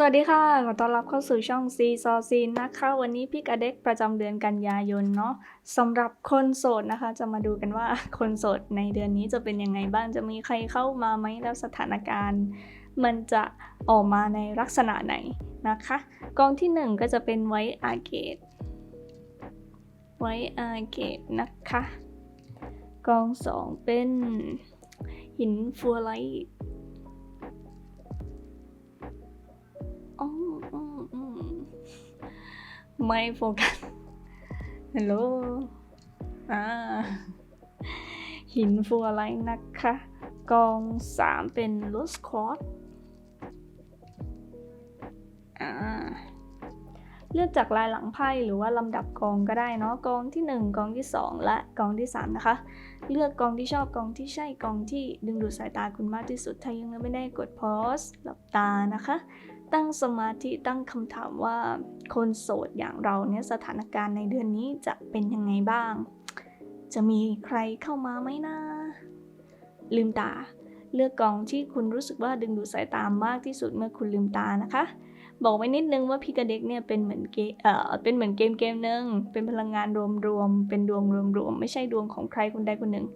สวัสดีค่ะ ขอต้อนรับเข้าสู่ช่องซีซอซีนนะคะ วันนี้พี่กระเด็กประจำเดือนกันยายนเนาะสำหรับคนโสดนะคะ จะมาดูกันว่าคนโสดในเดือนนี้จะเป็นยังไงบ้าง จะมีใครเข้ามาไหมแล้วสถานการณ์ มันจะออกมาในลักษณะไหนนะคะ กองที่หนึ่งก็จะเป็นไว้อาเกต ไว้อาเกตนะคะ กองสองเป็นหินฟัวไลท์ ไม่โฟกัสฮัลโหลอ่าหินฟูอะไรนะคะ กองสามเป็นลสคอร์อ่าเลือกจากลายหลังไพ่หรือว่าลำดับกองก็ได้เนาะกองที่ 1 กองที่ 2 และกองที่ 3 นะคะ เลือกกองที่ชอบกองที่ใช่กองที่ดึงดูดสายตาคุณมากที่สุดถ้ายังไม่ได้กดพอสหลับตานะคะ ตั้งสมาธิตั้งคำถามว่า คนโสดอย่างเราเนี่ยสถานการณ์ในเดือนนี้จะเป็นยังไงบ้าง จะมีใครเข้ามาไหมนะ ลืมตา เลือกกองที่คุณรู้สึกว่าดึงดูดสายตามากที่สุดเมื่อคุณลืมตานะคะ บอกไว้นิดนึงว่าพี่กระเด็กเนี่ยเป็นเหมือนเกมเอ่อเป็นเหมือนเกมเกมหนึ่งเป็นพลังงานรวมๆเป็นดวงรวมๆไม่ใช่ดวงของใครคนใดคนหนึ่ง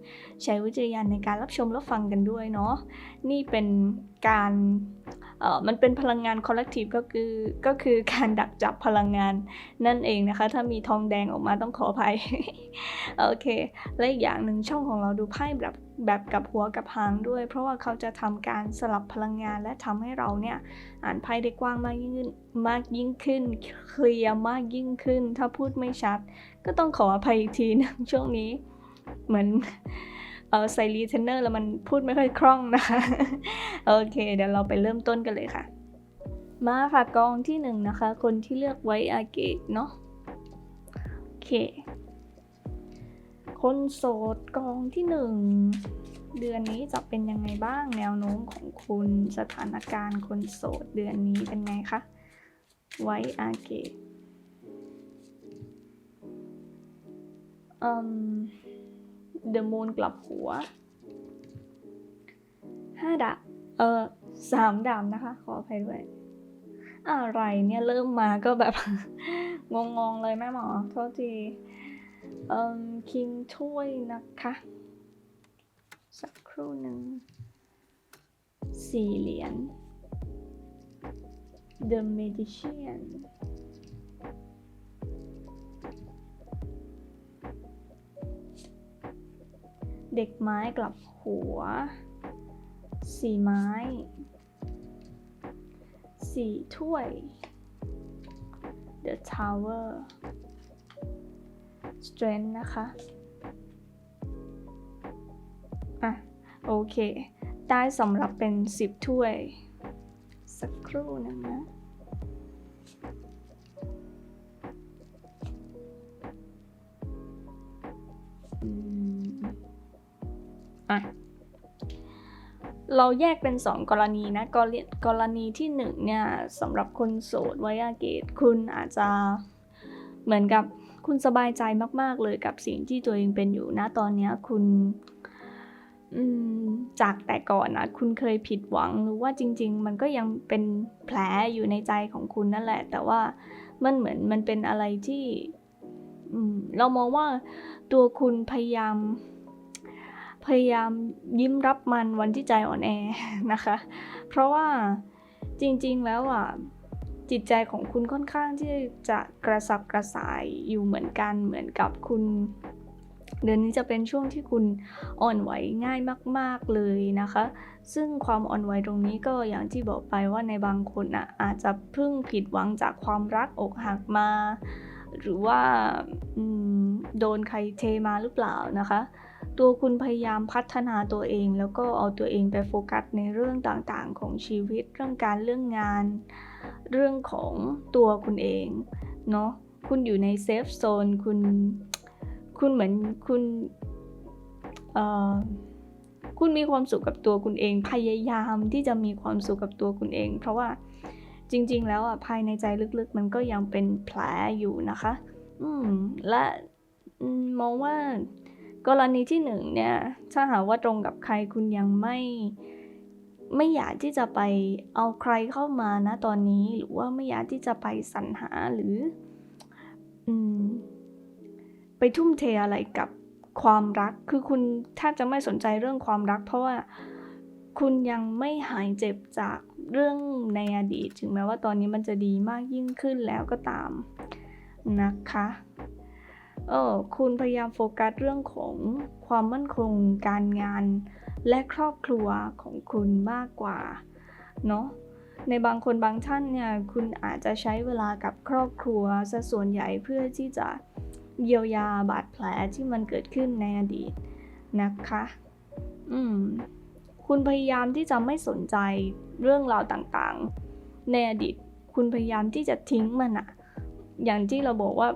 ใช้วิจารณญาณในการรับชมรับฟังกันด้วยเนาะนี่เป็นการ มันเป็นพลังงาน collective ก็คือก็คือการดักจับพลังงานนั่นเองนะคะ ถ้ามีทองแดงออกมาต้องขออภัย โอเค และอีกอย่างหนึ่งช่องของเราดูไพ่แบบแบบกับหัวกับหางด้วย เพราะว่าเขาจะทำการสลับพลังงานและทำให้เราเนี่ยอ่านไพ่ได้กว้างมากยิ่งขึ้นมากยิ่งขึ้นเคลียร์มากยิ่งขึ้น ถ้าพูดไม่ชัด ก็ต้องขออภัยอีกทีนึงช่วงนี้ เหมือน เออใส่รีเทนเนอร์แล้วมันพูดไม่ค่อยคล่องนะคะ โอเค เดี๋ยวเราไปเริ่มต้นกันเลยค่ะ มาค่ะกองที่หนึ่งนะคะ คนที่เลือกไว้อาเกตเนาะโอเค คนโสดกองที่หนึ่งเดือนนี้จะเป็นยังไงบ้างแนวโน้มของคุณสถานการณ์คนโสดเดือนนี้เป็นไงคะไว้อาเกตอืม เดอะมูนกลับหัวห้าดาบเออสามดาบนะคะ ขออภัยด้วย อะไรเนี่ยเริ่มมาก็แบบ งงๆเลยแม่หมอ โทษทีเอ่อคิงถ้วยนะคะ สักครู่หนึ่งสี่เหรียญ The Magician เด็กไม้กลับหัว สี่ไม้ สี่ถ้วย The Tower Strength นะคะ อะ โอเค ได้สำหรับเป็น 10 ถ้วย สักครู่หนึงนะอืม อะเราแยกเป็น 2 กรณีนะกรณีกรณีที่1เนี่ยสำหรับคนโสดไวอาเกตคุณอาจจะเหมือนกับคุณสบายใจมาก ๆ เลยกับสิ่งที่ตัวเองเป็นอยู่นะตอนนี้คุณจากแต่ก่อนนะคุณเคยผิดหวังหรือว่าจริง ๆ มันก็ยังเป็นแผลอยู่ในใจของคุณนั่นแหละ แต่ว่ามันเหมือนมันเป็นอะไรที่เรามองว่าตัวคุณพยายาม พยายามยิ้มรับมันวันที่ใจอ่อนแอนะคะ เพราะว่าจริงๆแล้วอะจิตใจของคุณค่อนข้างที่จะกระสับกระส่ายอยู่เหมือนกันเหมือนกับคุณ เดือนนี้จะเป็นช่วงที่คุณอ่อนไหวง่ายมาก ๆเลยนะคะ ซึ่งความอ่อนไหวตรงนี้ก็อย่างที่บอกไปว่าในบางคนอะอาจจะเพิ่งผิดหวังจากความรักอกหักมา หรือว่าโดนใครเทมาหรือเปล่านะคะ ตัวคุณพยายามพัฒนาตัวเอง แล้วก็เอาตัวเองไปโฟกัสในเรื่องต่างๆของชีวิต เรื่องการเรื่องงาน เรื่องของตัวคุณเองเนาะคุณอยู่ในเซฟโซนคุณคุณเหมือนคุณเอ่อคุณมีความสุขกับตัวคุณเอง พยายามที่จะมีความสุขกับตัวคุณเอง เพราะว่าจริง ๆ แล้วอะภายในใจลึกๆ มันก็ยังเป็นแผลอยู่นะคะ อืมและมองว่า กรณีที่หนึ่งเนี่ยถ้าหากว่าตรงกับใครคุณยังไม่ไม่อยากที่จะไปเอาใครเข้ามานะตอนนี้หรือว่าไม่อยากที่จะไปสรรหาหรืออืมไปทุ่มเทอะไรกับความรัก คือคุณแทบจะไม่สนใจเรื่องความรัก เพราะว่าคุณยังไม่หายเจ็บจากเรื่องในอดีต ถึงแม้ว่าตอนนี้มันจะดีมากยิ่งขึ้นแล้วก็ตามนะคะ เออคุณพยายามโฟกัสเรื่องของความมั่นคงการงาน และครอบครัวของคุณมากกว่าเนาะในบางคนบางท่านเนี่ยคุณอาจจะใช้เวลากับครอบครัวซะส่วนใหญ่เพื่อที่จะเยียวยาบาดแผลที่มันเกิดขึ้นในอดีตนะคะ อืม คุณพยายามที่จะไม่สนใจเรื่องราวต่างๆ ในอดีต คุณพยายามที่จะทิ้งมันอะอย่างที่เราบอกว่า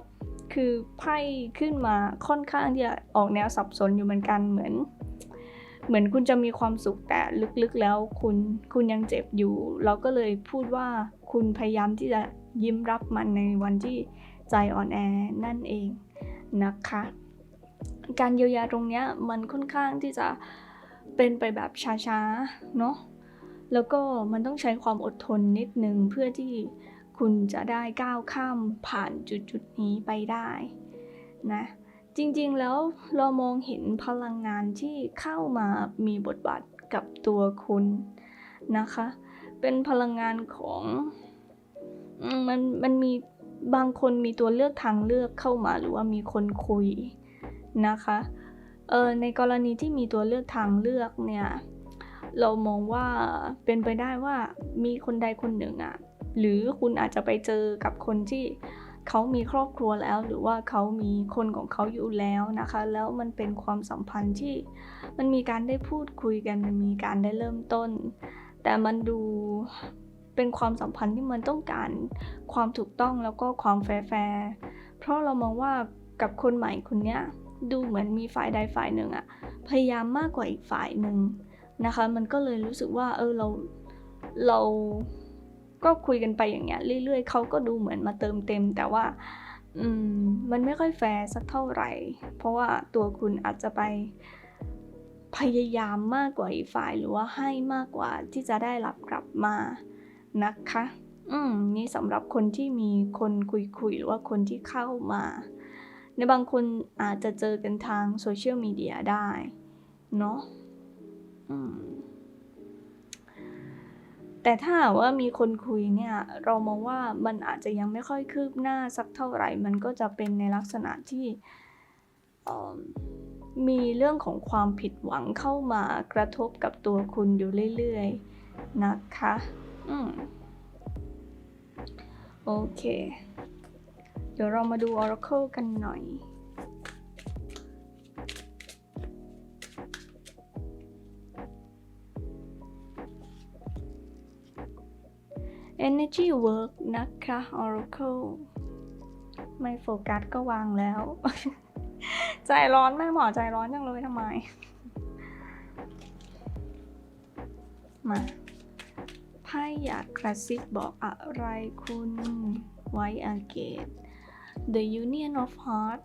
คือไพ่ขึ้นมาค่อนข้างที่จะออกแนวสับสนอยู่เหมือนกันเหมือน เหมือนคุณจะมีความสุขแต่ลึกๆแล้วคุณคุณยังเจ็บอยู่ เราก็เลยพูดว่าคุณพยายามที่จะยิ้มรับมันในวันที่ใจอ่อนแอนั่นเองนะคะ การเยียวยาตรงนี้มันค่อนข้างที่จะเป็นไปแบบช้าๆเนาะแล้วก็มันต้องใช้ความอดทนนิดนึงเพื่อที่ คุณจะได้ก้าวข้ามผ่านจุดๆนี้ไปได้นะจริงๆแล้วเรามองเห็นพลังงานที่เข้ามามีบทบาทกับตัวคุณนะคะ เป็นพลังงานของมันมันมีบางคนมีตัวเลือกทางเลือกเข้ามาหรือว่ามีคนคุยนะคะเออในกรณีที่มีตัวเลือกทางเลือกเนี่ยเรามองว่าเป็นไปได้ว่ามีคนใดคนหนึ่งอะ่ะ หรือคุณอาจจะไปเจอกับคนที่เขามีครอบครัวแล้ว หรือว่าเขามีคนของเขาอยู่แล้วนะคะ แล้วมันเป็นความสัมพันธ์ที่มันมีการได้พูดคุยกันมันมีการได้เริ่มต้น แต่มันดูเป็นความสัมพันธ์ที่มันต้องการความถูกต้องแล้วก็ความแฟร์เพราะเรามองว่ากับคนใหม่คนเนี้ยดูเหมือนมีฝ่ายใดฝ่ายหนึ่งอะพยายามมากกว่าอีกฝ่ายหนึ่งนะคะ มันก็เลยรู้สึกว่าเออเราเรา ก็คุยกันไปอย่างเงี้ยเรื่อยๆเขาก็ดูเหมือนมาเติมเต็ม แต่ว่าอืมมันไม่ค่อยแฟร์สักเท่าไหร่ เพราะว่าตัวคุณอาจจะไปพยายามมากกว่าอีกฝ่ายหรือว่าให้มากกว่าที่จะได้รับกลับมานะคะ อืมนี่สำหรับคนที่มีคนคุยๆหรือว่าคนที่เข้ามา ในบางคนอาจจะเจอกันทางโซเชียลมีเดียได้ เนาะ แต่ถ้าว่ามีคนคุยเนี่ยเรามองว่ามันอาจจะยังไม่ค่อยคืบหน้าสักเท่าไหร่ มันก็จะเป็นในลักษณะที่มีเรื่องของความผิดหวังเข้ามากระทบกับตัวคุณอยู่เรื่อยๆนะคะอืมโอเค เดี๋ยวเรามาดู Oracle กันหน่อย Energy Work นะคะ Oracle ไม่โฟกัสก็วางแล้ว ใจร้อนแม่หมอใจร้อนจังเลยทำไม มาไพ่อยากกระซิบบอกอะไรคุณไว้อาเกต The Union of Heart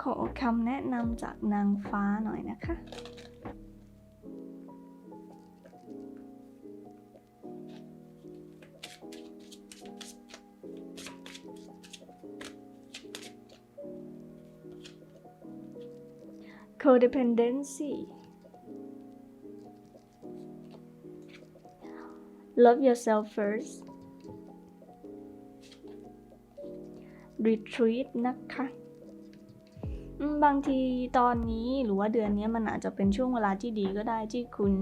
ขอคำแนะนำจากนางฟ้าหน่อยนะคะ codependency love yourself first retreat นะคะ บางทีตอนนี้หรือว่าเดือนนี้มันอาจจะเป็นช่วงเวลาที่ดีก็ได้ที่คุณ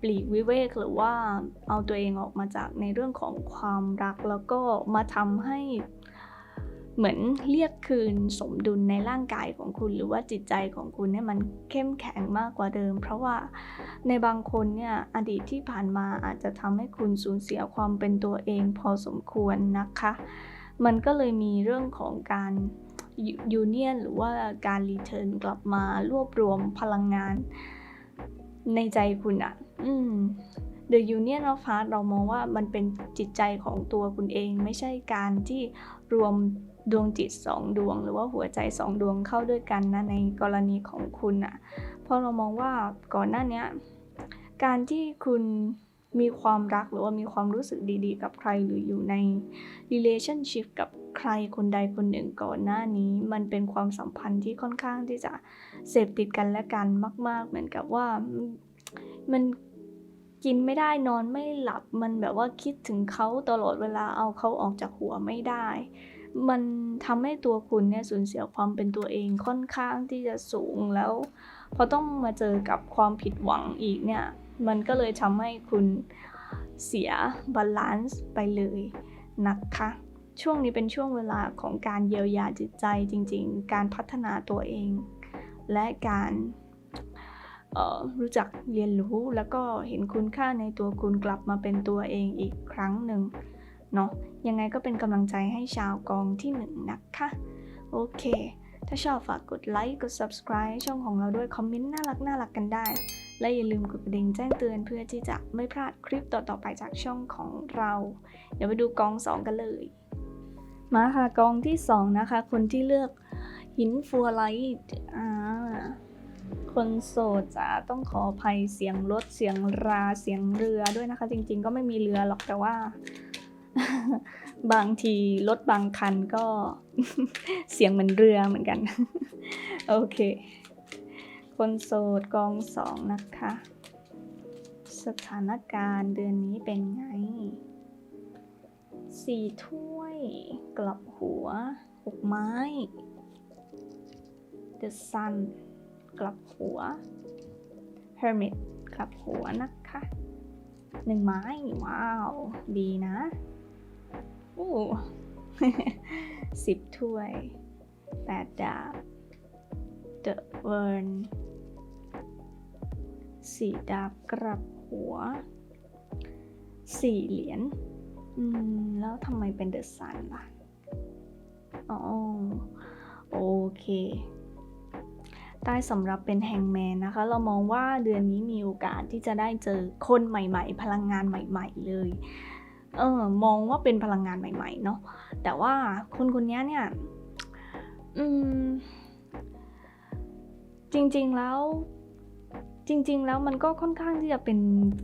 ปลีกวิเวกหรือว่าเอาตัวเองออกมาจากในเรื่องของความรักแล้วก็มาทำให้ เหมือนเรียกคืนสมดุลในร่างกายของคุณ หรือว่าจิตใจของคุณเนี่ยมันเข้มแข็งมากกว่าเดิม เพราะว่าในบางคนเนี่ยอดีตที่ผ่านมาอาจจะทำให้คุณสูญเสียความเป็นตัวเองพอสมควรนะคะ มันก็เลยมีเรื่องของการยูเนียนหรือว่าการรีเทิร์นกลับมารวบรวมพลังงานในใจคุณอะ่ะ อืม The Union of Heart เรามองว่ามันเป็นจิตใจของตัวคุณเอง ไม่ใช่การที่รวม ดวงจิตสองดวง หรือว่าหัวใจสองดวงเข้าด้วยกันนะในกรณีของคุณอะ่ะเพราะเรามองว่าก่อนหน้านี้การที่คุณมีความรักหรือว่ามีความรู้สึกดีๆ กับใครหรืออยู่ใน relationship กับใครคนใดคนหนึ่งก่อนหน้านี้มันเป็นความสัมพันธ์ที่ค่อนข้างที่จะเสพติดกันและกันมาก ๆ เหมือนกับว่ามันกินไม่ได้นอนไม่หลับมันแบบว่าคิดถึงเขาตลอดเวลาเอาเขาออกจากหัวไม่ได้ มันทำให้ตัวคุณเนี่ยสูญเสียความเป็นตัวเองค่อนข้างที่จะสูงแล้วพอต้องมาเจอกับความผิดหวังอีกเนี่ย มันก็เลยทำให้คุณเสียบาลานซ์ไปเลยนะคะช่วงนี้เป็นช่วงเวลาของการเยียวยาจิตใจจริง ๆ การพัฒนาตัวเอง และการรู้จักเรียนรู้แล้วก็เห็นคุณค่าในตัวคุณกลับมาเป็นตัวเองอีกครั้งหนึ่ง เนาะยังไงก็เป็นกำลังใจให้ชาวกองที่หนึ่งนะคะ โอเค ถ้าชอบฝากกดไลค์กด subscribe ช่องของเราด้วยคอมเมนต์น่ารักน่ารักกันได้ และอย่าลืมกดกระดิ่งแจ้งเตือนเพื่อที่จะไม่พลาดคลิปต่อๆไปจากช่องของเรา เดี๋ยวไปดูกอง 2 กันเลย มาค่ะกองที่ 2 นะคะ คนที่เลือกหินฟัวไลท์อ่าคนโสดจะต้องขออภัยเสียงรถเสียงราเสียงเรือด้วยนะคะ จริงๆ ก็ไม่มีเรือหรอกแต่ว่า บางทีรถบางคันก็เสียงเหมือนเรือเหมือนกัน โอเค คนโสดกองสองนะคะ สถานการณ์เดือนนี้เป็นไง สี่ถ้วย กลับหัวหกไม้ The Sun กลับหัว Hermit กลับหัวนะคะหนึ่งไม้ ว้าว ดีนะ โอ้สิบถ้วยแปดดาบ The Burn สี่ดาบกลับหัวสี่เหรียญอืม แล้วทำไมเป็นเดอะซันล่ะ อ๋อ โอเค ใต้สำหรับเป็นแฮงแมนนะคะ เรามองว่าเดือนนี้มีโอกาสที่จะได้เจอคนใหม่ๆ พลังงานใหม่ ๆ เลย เออมองว่าเป็นพลังงานใหม่ๆเนาะแต่ว่าคนคนนี้เนี่ยอืมจริงๆแล้วจริง ๆ แล้วมันก็ค่อนข้างที่จะเป็น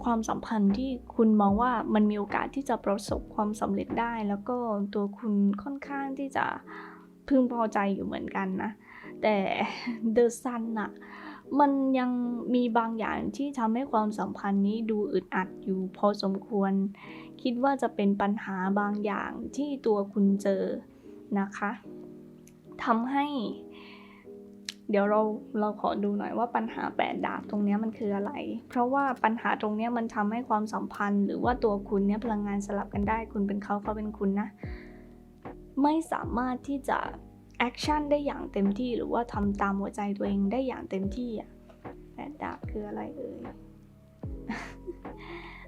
ความสัมพันธ์ที่คุณมองว่ามันมีโอกาสที่จะประสบความสำเร็จได้ แล้วก็ตัวคุณค่อนข้างที่จะพึงพอใจอยู่เหมือนกันนะ แต่เดอะซันอะ มันยังมีบางอย่างที่ทำให้ความสัมพันธ์นี้ดูอึดอัดอยู่พอสมควร คิดว่าจะเป็นปัญหาบางอย่างที่ตัวคุณเจอนะคะทำให้ เดี๋ยวเราเราขอดูหน่อยว่าปัญหาแปดดาบตรงนี้มันคืออะไร เพราะว่าปัญหาตรงนี้มันทำให้ความสัมพันธ์ หรือว่าตัวคุณเนี่ยพลังงานสลับกันได้ คุณเป็นเขาเขาเป็นคุณนะ ไม่สามารถที่จะ แอคชั่นได้อย่างเต็มที่หรือว่าทำตามหัวใจตัวเองได้อย่างเต็มที่อะแปดดาบคืออะไรเอ่ย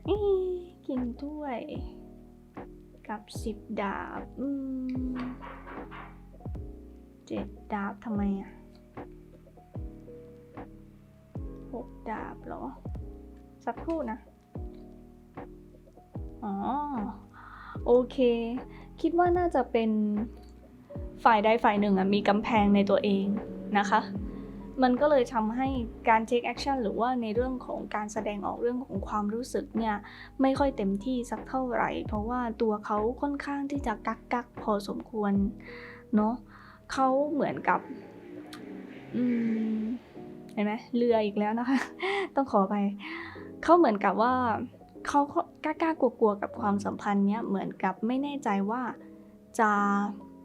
นี่กินถ้วย กับสิบดาบเจ็ดดาบทำไมอะหกดาบเหรอ สักครู่นะ อ๋อ โอเค คิดว่าน่าจะเป็น ฝ่ายใดฝ่ายหนึ่งมีกำแพงในตัวเองนะคะ มันก็เลยทำให้การ take action หรือว่าในเรื่องของการแสดงออกเรื่องของความรู้สึกเนี่ยไม่ค่อยเต็มที่สักเท่าไหร่ เพราะว่าตัวเขาค่อนข้างที่จะกักกักพอสมควรเนาะเขาเหมือนกับอืมเห็นไหมเรืออีกแล้วนะคะ ต้องขอไปเขาเหมือนกับว่าเขากล้ากล้ากลัวๆกับความสัมพันธ์เนี้ยเหมือนกับไม่แน่ใจว่าจะ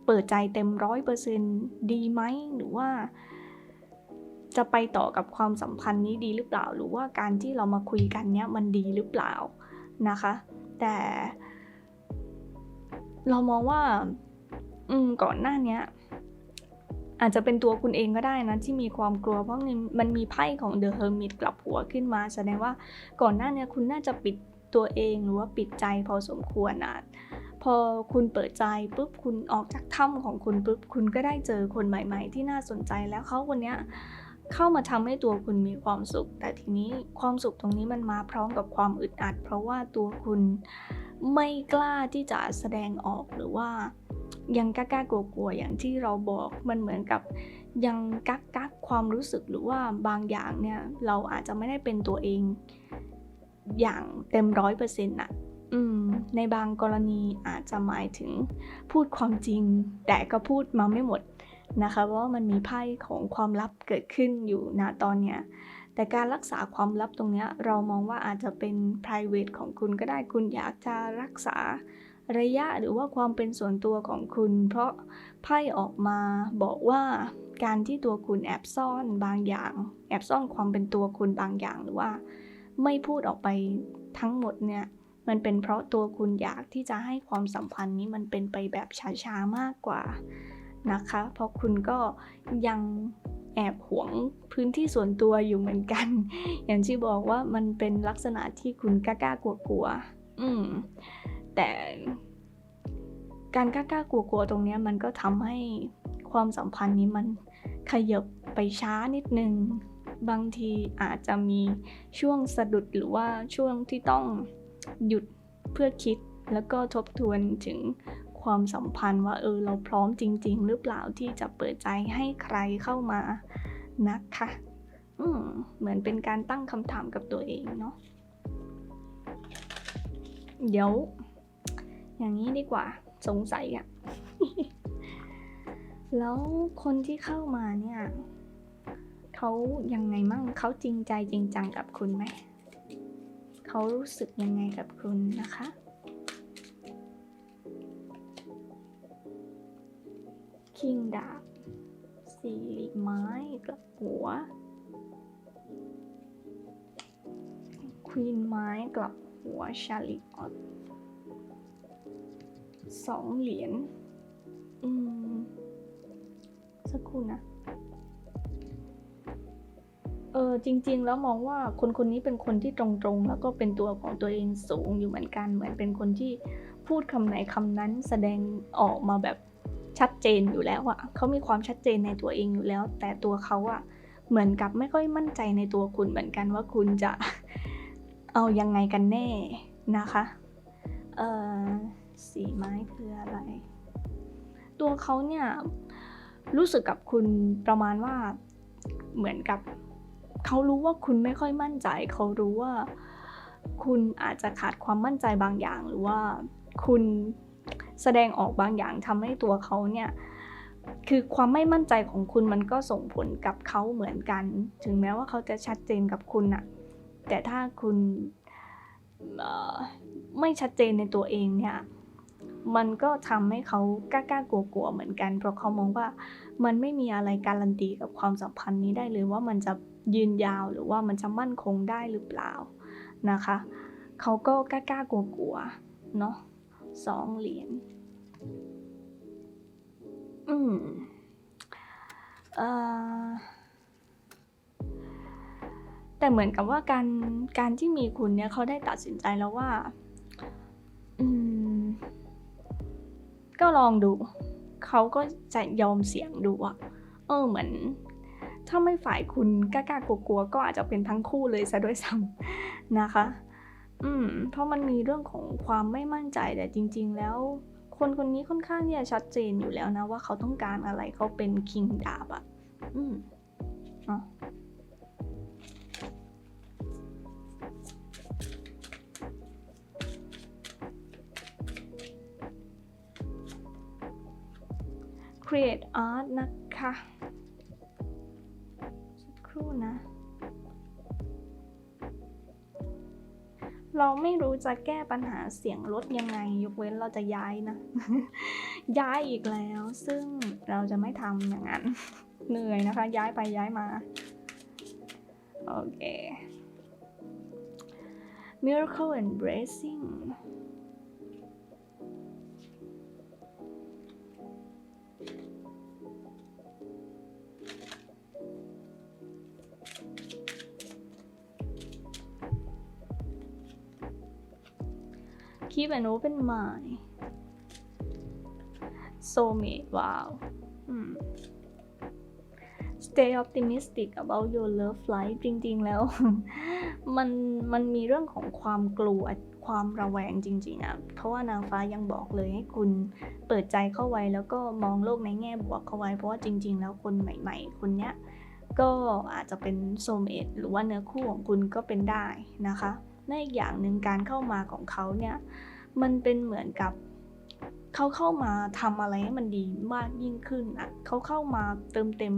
เปิดใจเต็มร้อยเปอร์เซนดีไหมหรือว่า จะไปต่อกับความสัมพันธ์นี้ดีหรือเปล่า หรือว่าการที่เรามาคุยกันเนี้ยมันดีหรือเปล่านะคะ แต่ เรามองว่า อืมก่อนหน้านี้อาจจะเป็นตัวคุณเองก็ได้นะ ที่มีความกลัวเพราะมันมีไพ่ของ The Hermit กลับหัวขึ้นมา แสดงว่าก่อนหน้านี้คุณน่าจะปิดตัวเองหรือว่าปิดใจพอสมควรนะ พอคุณเปิดใจปุ๊บคุณออกจากถ้ำของคุณปุ๊บคุณก็ได้เจอคนใหม่ ๆ ที่น่าสนใจแล้วเขาคนนี้เข้ามาทำให้ตัวคุณมีความสุข แต่ทีนี้ความสุขตรงนี้มันมาพร้อมกับความอึดอัด เพราะว่าตัวคุณไม่กล้าที่จะแสดงออกหรือว่ายังกล้ากลัวๆอย่างที่เราบอกมันเหมือนกับยังกักกักคความรู้สึกหรือว่าบางอย่างเนี่ยเราอาจจะไม่ได้เป็นตัวเองอย่างเต็มร้อยเปอร์เซ็นต์อะ อืมในบางกรณีอาจจะหมายถึงพูดความจริง แต่ก็พูดมาไม่หมดนะคะว่ามันมีไพ่ของความลับเกิดขึ้นอยู่ณตอนเนี้ยแต่การรักษาความลับตรงเนี้ยเรามองว่าอาจจะเป็น private ของคุณก็ได้คุณอยากจะรักษาระยะหรือว่าความเป็นส่วนตัวของคุณ เพราะไพ่ออกมาบอกว่าการที่ตัวคุณแอบซ่อนบางอย่าง แอบซ่อนความเป็นตัวคุณบางอย่างหรือว่า ไม่พูดออกไปทั้งหมดเนี่ย มันเป็นเพราะตัวคุณอยากที่จะให้ความสัมพันธ์นี้มันเป็นไปแบบช้าๆมากกว่านะคะ เพราะคุณก็ยังแอบหวงพื้นที่ส่วนตัวอยู่เหมือนกัน อย่างที่บอกว่ามันเป็นลักษณะที่คุณกล้าๆกลัวๆอืมแต่การกล้าๆกลัวๆตรงนี้มันก็ทำให้ความสัมพันธ์นี้มันขยับไปช้านิดนึง บางทีอาจจะมีช่วงสะดุดหรือว่าช่วงที่ต้อง หยุดเพื่อคิดแล้วก็ทบทวนถึงความสัมพันธ์ว่าเออเราพร้อมจริง ๆ หรือเปล่าที่จะเปิดใจให้ใครเข้ามานะคะอืมเหมือนเป็นการตั้งคำถามกับตัวเองเนาะเดี๋ยว อย่างนี้ดีกว่าสงสัยอะแล้วคนที่เข้ามาเนี่ยเขายังไงมั่งเขาจริงใจจริงจังกับคุณไหม เขารู้สึกยังไงกับคุณนะคะ คิงดาบสี่หลีไม้กับหัวควีนไม้กลับหัวชาลิออตสองเหรียญ อืม สักครู่นะ เออจริง ๆ แล้วมองว่าคนคนนี้เป็นคนที่ตรงๆ แล้วก็เป็นตัวของตัวเองสูงอยู่เหมือนกัน เหมือนเป็นคนที่พูดคำไหนคำนั้นแสดงออกมาแบบชัดเจนอยู่แล้วอะเขามีความชัดเจนในตัวเองอยู่แล้ว แต่ตัวเขาอะเหมือนกับไม่ค่อยมั่นใจในตัวคุณเหมือนกันว่าคุณจะเอายังไงกันแน่นะคะเออสีไม้คืออะไร ตัวเขาเนี่ยรู้สึกกับคุณประมาณว่าเหมือนกับ เขารู้ว่าคุณไม่ค่อยมั่นใจ เขารู้ว่า คุณอาจจะขาดความมั่นใจบางอย่าง หรือว่าคุณแสดงออกบางอย่างทำให้ตัวเขาเนี่ยคือความไม่มั่นใจของคุณมันก็ส่งผลกับเขาเหมือนกัน ถึงแม้ว่าเขาจะชัดเจนกับคุณอะแต่ถ้าคุณไม่ชัดเจนในตัวเองเนี่ยมันก็ทำให้เขากล้าๆกลัวๆเหมือนกัน เพราะเขามองว่ามันไม่มีอะไรการันตีกับความสัมพันธ์นี้ได้เลยว่ามันจะ ยืนยาวหรือว่ามันจะมั่นคงได้หรือเปล่านะคะเขาก็กล้ากลัวๆเนาะสองเหรียญอืมเอ่อแต่เหมือนกับว่าการการที่มีคุณเนี่ยเขาได้ตัดสินใจแล้วว่า อืม ก็ลองดู เขาก็จะยอมเสี่ยงดูอะเออเหมือน ถ้าไม่ฝ่ายคุณกล้ากลัวๆก็อาจจะเป็นทั้งคู่เลยซะด้วยซ้ำนะคะ อืม เพราะมันมีเรื่องของความไม่มั่นใจแต่จริง ๆ แล้ว คนคนนี้ค่อนข้างที่จะชัดเจนอยู่แล้วนะว่าเขาต้องการอะไรเขาเป็นคิงดาบอะอืมเนาะ create art นะคะ รู่นะ เราไม่รู้จะแก้ปัญหาเสียงรถยังไง ยกเว้นเราจะย้ายนะ ย้ายอีกแล้ว ซึ่งเราจะไม่ทำอย่างนั้น เหนื่อยนะคะ ย้ายไปย้ายมา โอเค miracle and blessing คีบ an open mind soulmate ว้าว stay optimistic about your love life จริงๆ แล้ว มันมันมีเรื่องของความกลัวความระแวงจริงๆอะเพราะว่านางฟ้ายังบอกเลยให้คุณเปิดใจเข้าไว้แล้วก็มองโลกในแง่บวกเข้าไว้ เพราะว่าจริง ๆ แล้วคนใหม่ ๆ คนเนี้ยก็อาจจะเป็นโซเมตหรือว่าเนื้อคู่ของคุณก็เป็นได้นะคะ และอีกอย่างหนึ่งการเข้ามาของเขาเนี่ยมันเป็นเหมือนกับเขาเข้ามาทำอะไรให้มันดีมากยิ่งขึ้นอะเขาเข้ามาเติมเต็ม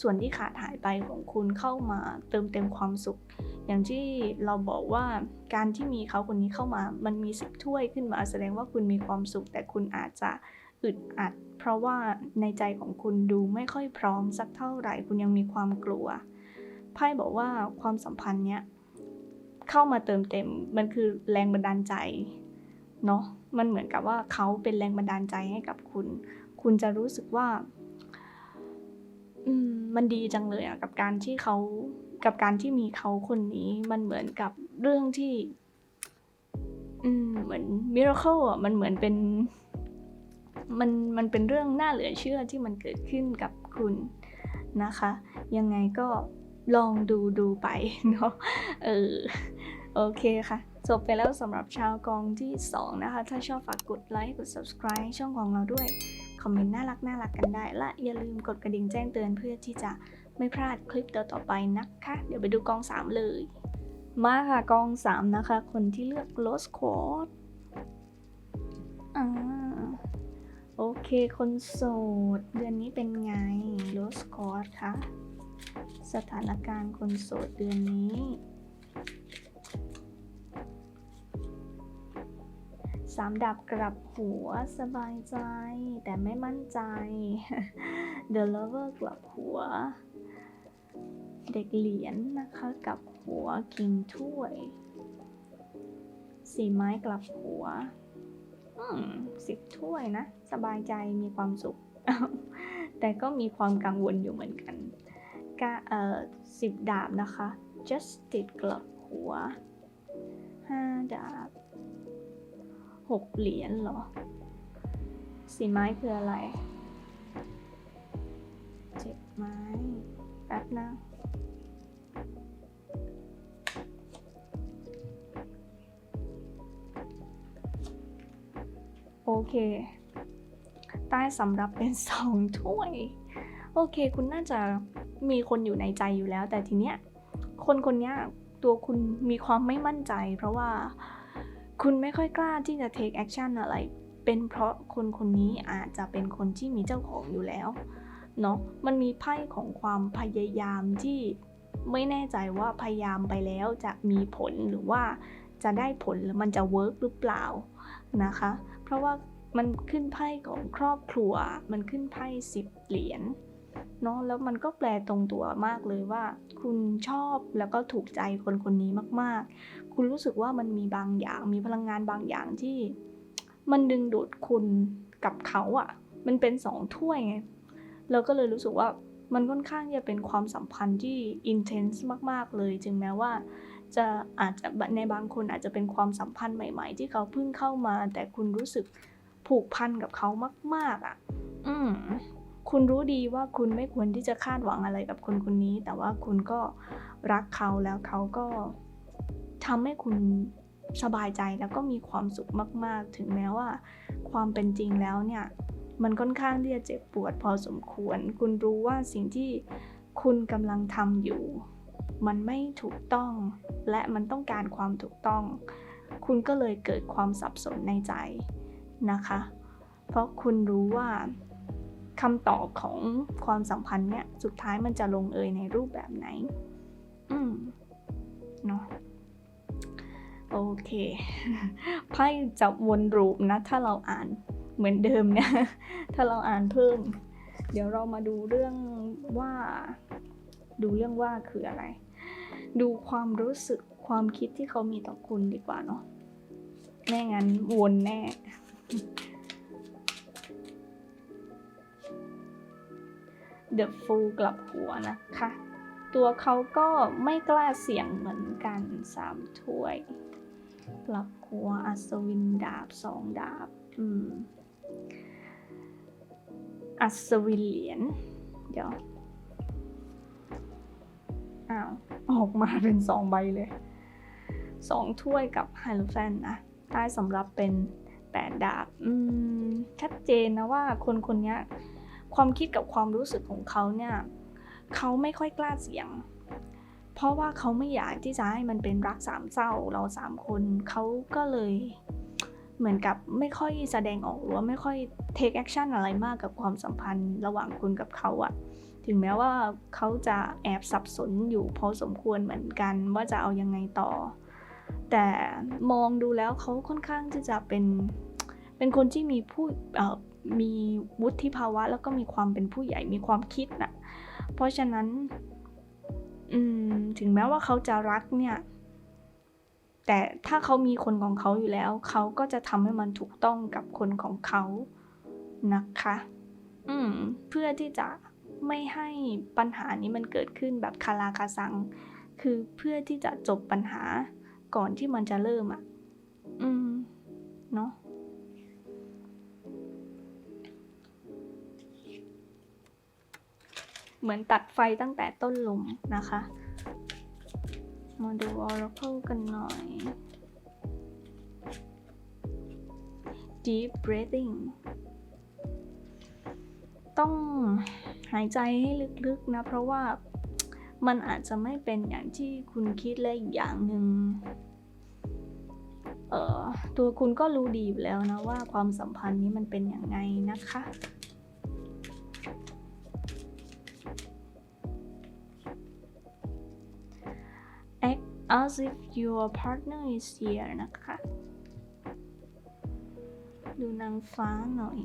ส่วนที่ขาดหายไปของคุณเข้ามาเติมเต็มความสุข อย่างที่เราบอกว่าการที่มีเขาคนนี้เข้ามา มันมีสิบถ้วยขึ้นมาแสดงว่าคุณมีความสุข แต่คุณอาจจะอึดอัด เพราะว่าในใจของคุณดูไม่ค่อยพร้อมสักเท่าไหร่ คุณยังมีความกลัวไพ่บอกว่าความสัมพันธ์เนี้ย เข้ามาเติมเต็ม มันคือแรงบันดาลใจเนาะมันเหมือนกับว่าเขาเป็นแรงบันดาลใจให้กับคุณ คุณจะรู้สึกว่าอืมมันดีจังเลยอะกับการที่เขากับการที่มีเขาคนนี้ มันเหมือนกับเรื่องที่อืมเหมือนมิราเคิลอะมันเหมือนเป็นมันมันเป็นเรื่องน่าเหลือเชื่อที่มันเกิดขึ้นกับคุณนะคะ ยังไงก็ลองดูดูไปเนาะเออ โอเคค่ะ จบไปแล้วสำหรับชาวกองที่ 2 นะคะ ถ้าชอบฝากกดไลค์กด subscribe ช่องของเราด้วย คอมเมนต์น่ารักน่ารักกันได้ และอย่าลืมกดกระดิ่งแจ้งเตือนเพื่อที่จะไม่พลาดคลิปต่อๆไปนะคะ เดี๋ยวไปดูกอง 3 เลย มาค่ะกอง 3 นะคะ คนที่เลือก Lost Squad อ่าโอเค คนโสด เดือนนี้เป็นไง Lost Squad คะสถานการณ์คนโสดเดือนนี้ สามดับกลับหัวสบายใจ แต่ไม่มั่นใจ The Lover กลับหัว เด็กเหรียญนะคะกลับหัวคิงถ้วย สีไม้กลับหัวสิบถ้วยนะ สบายใจมีความสุข แต่ก็มีความกังวลอยู่เหมือนกันกาเอ่อสิบดาบนะคะ just ติดกลับหัวห้าดาบ หกเหรียญเหรอ สีไม้คืออะไรเจ็ดไม้แป๊บนะโอเค ใต้สำรับเป็นสองถ้วย โอเค คุณน่าจะมีคนอยู่ในใจอยู่แล้ว แต่ทีเนี้ย คนคนนี้ตัวคุณมีความไม่มั่นใจ เพราะว่า คุณไม่ค่อยกล้าที่จะ take action อะไร เป็นเพราะคนคนนี้อาจจะเป็นคนที่มีเจ้าของอยู่แล้วเนาะ มันมีไพ่ของความพยายามที่ไม่แน่ใจว่าพยายามไปแล้วจะมีผลหรือว่าจะได้ผลหรือมันจะเวิร์กหรือเปล่านะคะ เพราะว่ามันขึ้นไพ่ของครอบครัว มันขึ้นไพ่สิบเหรียญ เนาะแล้วมันก็แปลตรงตัวมากเลยว่า คุณชอบแล้วก็ถูกใจคนคนนี้มากๆ คุณรู้สึกว่ามันมีบางอย่างมีพลังงานบางอย่างที่ มันดึงดูดคุณกับเขาอะ่ะ มันเป็นสองถ้วยไงเราก็เลยรู้สึกว่ามันค่อนข้างจะเป็นความสัมพันธ์ที่อินเทนส์มาก ๆ เลย จึงแม้ว่า จะอาจจะในบางคนอาจจะเป็นความสัมพันธ์ใหม่ ๆ ที่เขาเพิ่งเข้ามา แต่คุณรู้สึกผูกพันกับเขามาก ๆอะ่ะ อืม คุณรู้ดีว่าคุณไม่ควรที่จะคาดหวังอะไรกับคนคนนี้ แต่ว่าคุณก็รักเขาแล้วเขาก็ทำให้คุณสบายใจแล้วก็มีความสุขมาก ๆ ถึงแม้ว่า ความเป็นจริงแล้วเนี่ย มันค่อนข้างที่จะเจ็บปวดพอสมควร คุณรู้ว่าสิ่งที่คุณกำลังทำอยู่ มันไม่ถูกต้อง และมันต้องการความถูกต้อง คุณก็เลยเกิดความสับสนในใจนะคะ เพราะคุณรู้ว่า คำตอบของความสัมพันธ์เนี่ยสุดท้ายมันจะลงเอยในรูปแบบไหน อืมเนาะโอเคไพ่จะวนรูปนะ ถ้าเราอ่านเหมือนเดิมเนี่ย ถ้าเราอ่านเพิ่ม เดี๋ยวเรามาดูเรื่องว่า ดูเรื่องว่าคืออะไร ดูความรู้สึกความคิดที่เขามีต่อคุณดีกว่าเนาะแม่งั้นวนแน่ The Fool กลับหัวนะคะ ตัวเขาก็ไม่กล้าเสี่ยงเหมือนกันสามถ้วย กลับหัวอัศวินดาบสองดาบ อืม อัศวินเหรียญเดี๋ยว อ้าว ออกมาเป็นสองใบเลยสองถ้วยกับไฮโลแฟนนะใต้สำหรับเป็นแปดดาบ อืม ชัดเจนนะว่าคนคนนี้ ความคิดกับความรู้สึกของเขาเนี่ยเขาไม่ค่อยกล้าเสี่ยง เพราะว่าเขาไม่อยากที่จะให้มันเป็นรักสามเศร้าเราสามคนเขาก็เลยเหมือนกับไม่ค่อยแสดงออกหรือว่าไม่ค่อย take action อะไรมากกับความสัมพันธ์ระหว่างคุณกับเขาอะถึงแม้ว่าเขาจะแอบสับสนอยู่พอสมควรเหมือนกันว่าจะเอายังไงต่อ แต่มองดูแล้วเขาค่อนข้างที่จะเป็นเป็นคนที่มีผู้เอ่อ มีวุฒิภาวะ แล้วก็มีความเป็นผู้ใหญ่มีความคิดน่ะ เพราะฉะนั้นถึงแม้ว่าเขาจะรักเนี่ย แต่ถ้าเขามีคนของเขาอยู่แล้ว เขาก็จะทำให้มันถูกต้องกับคนของเขานะคะ อืม เพื่อที่จะไม่ให้ปัญหานี้มันเกิดขึ้นแบบคาราคาซัง คือเพื่อที่จะจบปัญหาก่อนที่มันจะเริ่มอะ อืม เนาะ เหมือนตัดไฟตั้งแต่ต้นลมนะคะ มาดู Oracle กันหน่อย Deep breathing ต้องหายใจให้ลึกๆนะ เพราะว่ามันอาจจะไม่เป็นอย่างที่คุณคิดและอีกอย่างหนึ่งเออตัวคุณก็รู้ดีอยู่แล้วนะว่าความสัมพันธ์นี้มันเป็นอย่างไงนะคะ as if your partner is here นะคะ ดูนางฟ้าหน่อย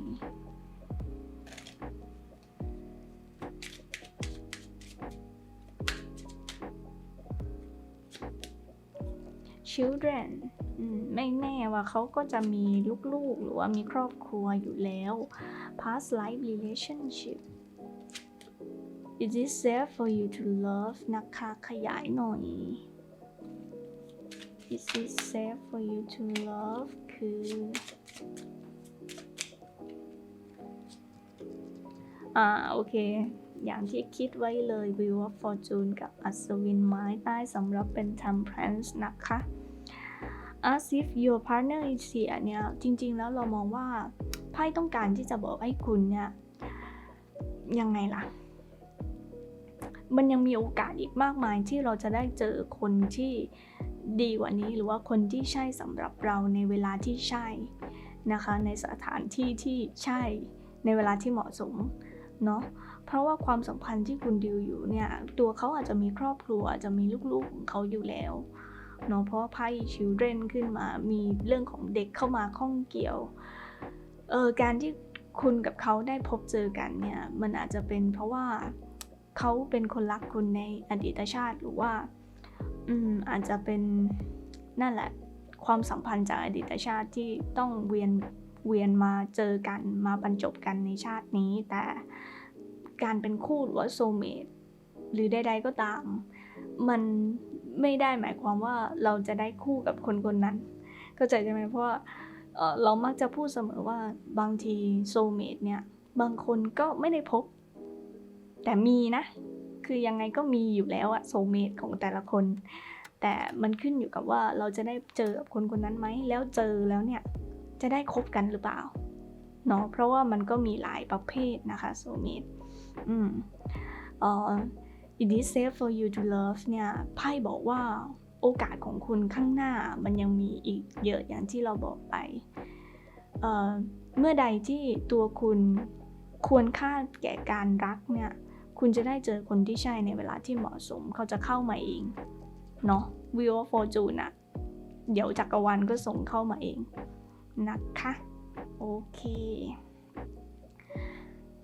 children ไม่แน่ว่าเขาก็จะมีลูกๆ หรือว่ามีครอบครัวอยู่แล้ว past life relationship is it safe for you to love นะคะขยายหน่อย is it safe for you to love คือ อ่า โอเค อย่างที่คิดไว้เลย Wheel of Fortune กับอัศวินไม้ใต้สำหรับเป็น Temperance นะคะ As if your partner is here เนี่ย จริง ๆ แล้วเรามองว่า ไพ่ต้องการที่จะบอกให้คุณเนี่ย ยังไงล่ะมันยังมีโอกาสอีกมากมายที่เราจะได้เจอคนที่ ดีกว่านี้หรือว่าคนที่ใช่สำหรับเราในเวลาที่ใช่นะคะ ในสถานที่ที่ใช่ในเวลาที่เหมาะสมเนาะเพราะว่าความสัมพันธ์ที่คุณดิวอยู่เนี่ยตัวเขาอาจจะมีครอบครัวอาจจะมีลูกๆของเขาอยู่แล้วเนาะเพราะว่าไพ่ children ขึ้นมามีเรื่องของเด็กเข้ามาข้องเกี่ยวเออการที่คุณกับเขาได้พบเจอกันเนี่ยมันอาจจะเป็นเพราะว่าเขาเป็นคนรักคุณในอดีตชาติหรือว่า อืมอาจจะเป็นนั่นแหละความสัมพันธ์จากอดีตชาติที่ต้องเวียนเวียนมาเจอกันมาบรรจบกันในชาตินี้ แต่การเป็นคู่หรือว่าโซเมตหรือใดๆก็ตาม มันไม่ได้หมายความว่าเราจะได้คู่กับคนคนนั้นเข้าใจใช่ไหมเพราะเเรามักจะพูดเสมอว่าบางทีโซเมตเนี่ยบางคนก็ไม่ได้พบ แต่มีนะ คือยังไงก็มีอยู่แล้วอะโซเมตของแต่ละคน แต่มันขึ้นอยู่กับว่าเราจะได้เจอกับคนคนนั้นไหม แล้วเจอแล้วเนี่ยจะได้คบกันหรือเปล่าเนาะเพราะว่ามันก็มีหลายประเภทนะคะโซเมตอืมเอ่อ it is safe for you to love เนี่ยไพ่บอกว่าโอกาสของคุณข้างหน้ามันยังมีอีกเยอะอย่างที่เราบอกไปเเมื่อใดที่ตัวคุณควรค่าแก่การรักเนี่ย คุณจะได้เจอคนที่ใช่ในเวลาที่เหมาะสม เขาจะเข้ามาเอง เนาะ Wheel of Fortune อะเดี๋ยวจักรวาลก็ส่งเข้ามาเอง นะคะ โอเค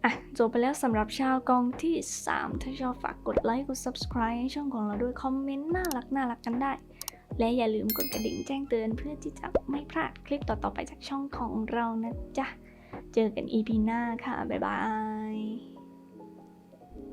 อะจบไปแล้วสำหรับชาวกองที่ 3 ถ้าชอบฝากกดไลค์กด subscribe ให้ช่องของเราด้วยคอมเมนต์น่ารักน่ารักกันได้ และอย่าลืมกดกระดิ่งแจ้งเตือนเพื่อที่จะไม่พลาดคลิปต่อๆไปจากช่องของเรานะจ๊ะ เจอกัน EP หน้าค่ะ บ๊ายบาย